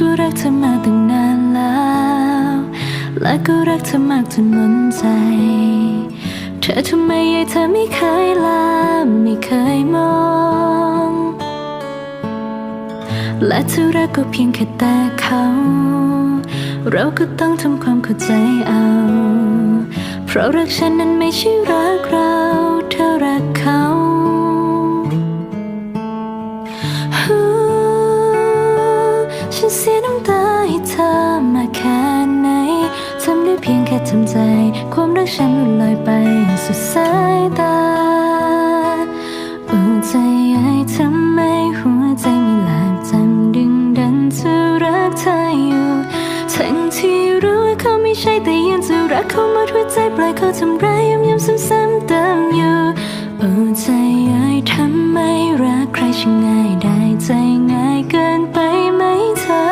ก็รักเธอมาตั้งนานแล้ว และก็รักเธอมากจนล้นใจ เธอทำไมยายเธอไม่เคยลาไม่เคยมอง และเธอรักก็เพียงแค่แต่เขา เราก็ต้องทำความเข้าใจเอา เพราะรักฉันนั้นไม่ใช่รักเราำใจ ความรักฉันหลุดลอยไปสุดสายตาโอ้ใจไอ้ทำไมหัวใจไม่หลับจำดึงดันจะรักเธออยู่ทั้งที่รู้ว่าเขาไม่ใช่แต่ยังจะรักเขามดหัวใจปล่อยเขาทำร้ายย้ำๆซ้ำๆเติมอยู่โอ้ใจเอ้ยทำไมรักใครช่างง่ายได้ใจง่ายเกินไปไหมเธอ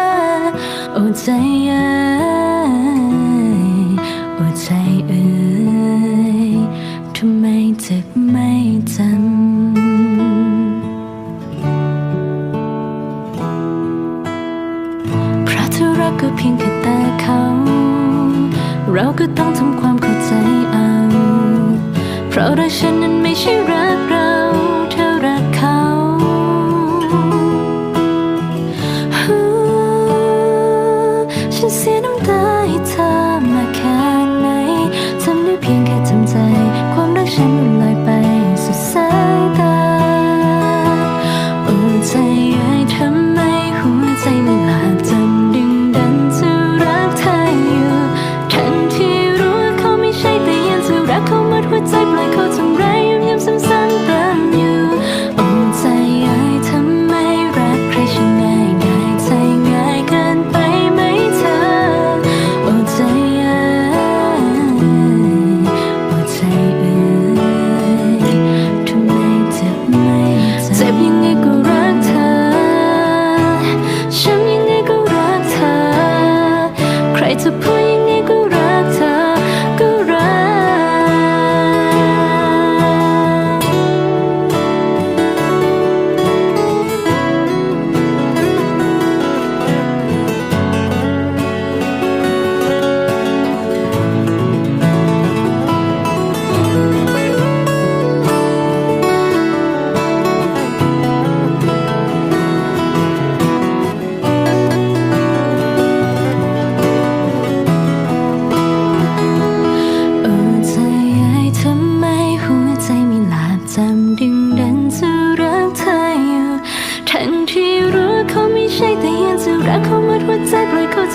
โอ้ใจเอ้ย โอ้ใจเอ่ยทำไมจะไม่จำเพราะเธอรักก็เพียงแค่แต่เขา เราก็ต้องทำความเข้าใจเอา เพราะรักฉันนั้นไม่ใช่รัก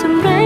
ที่รู้